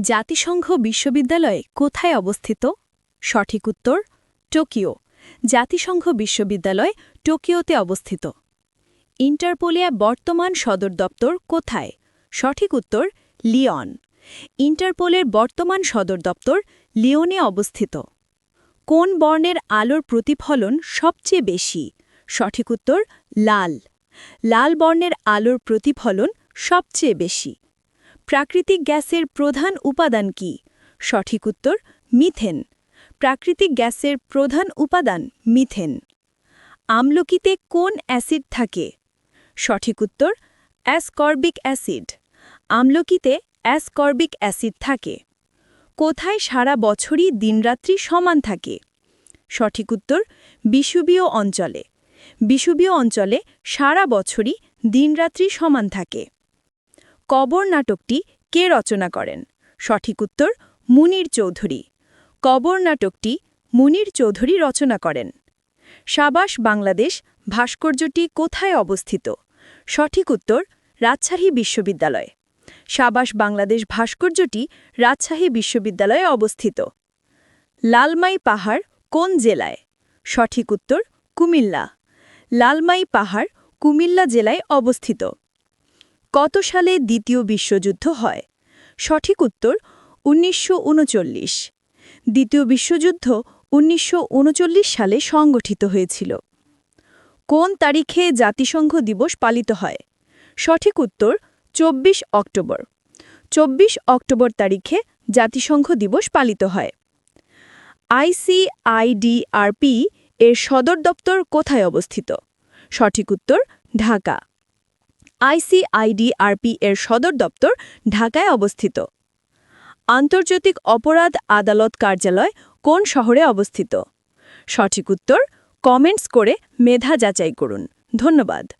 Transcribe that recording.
জাতিসংঘ বিশ্ববিদ্যালয় কোথায় অবস্থিত? সঠিক উত্তর, টোকিও। জাতিসংঘ বিশ্ববিদ্যালয় টোকিওতে অবস্থিত। ইন্টারপোলিয়া বর্তমান সদর দপ্তর কোথায়? সঠিক উত্তর, লিওন। ইন্টারপোলের বর্তমান সদর দপ্তর লিওনে অবস্থিত। কোন বর্ণের আলোর প্রতিফলন সবচেয়ে বেশি? সঠিক উত্তর, লাল। লাল বর্ণের আলোর প্রতিফলন সবচেয়ে বেশি। প্রাকৃতিক গ্যাসের প্রধান উপাদান কি? সঠিক উত্তর, মিথেন। প্রাকৃতিক গ্যাসের প্রধান উপাদান মিথেন। আমলকিতে কোন অ্যাসিড থাকে? সঠিক উত্তর, অ্যাসকর্বিক অ্যাসিড। আমলকিতে অ্যাসকর্বিক অ্যাসিড থাকে। কোথায় সারা বছরই দিনরাত্রি সমান থাকে? সঠিক উত্তর, বিষুবীয় অঞ্চলে। বিষুবীয় অঞ্চলে সারা বছরই দিনরাত্রি সমান থাকে। কবর নাটকটি কে রচনা করেন? সঠিক উত্তর, মুনির চৌধুরী। কবর নাটকটি মুনির চৌধুরী রচনা করেন। সাবাস, বাংলাদেশ, ভাস্কর্যটি কোথায় অবস্থিত? সঠিক উত্তর, রাজশাহী বিশ্ববিদ্যালয়। সাবাস, বাংলাদেশ ভাস্কর্যটি রাজশাহী বিশ্ববিদ্যালয়ে অবস্থিত। লালমাই পাহাড় কোন জেলায়? সঠিক উত্তর, কুমিল্লা। লালমাই পাহাড় কুমিল্লা জেলায় অবস্থিত। কত সালে দ্বিতীয় বিশ্বযুদ্ধ হয়? সঠিক উত্তর, উনিশশো উনচল্লিশ। দ্বিতীয় বিশ্বযুদ্ধ উনিশশো উনচল্লিশ সালে সংগঠিত হয়েছিল। কোন তারিখে জাতিসংঘ দিবস পালিত হয়? সঠিক উত্তর ২৪ অক্টোবর। ২৪ অক্টোবর তারিখে জাতিসংঘ দিবস পালিত হয়। আইসিআইডিআরপি এর সদর দপ্তর কোথায় অবস্থিত? সঠিক উত্তর, ঢাকা। আইসিআইডিআরপি এর সদর দপ্তর ঢাকায় অবস্থিত। আন্তর্জাতিক অপরাধ আদালত কার্যালয় কোন শহরে অবস্থিত? সঠিক উত্তর, কমেন্টস করে মেধা যাচাই করুন। ধন্যবাদ।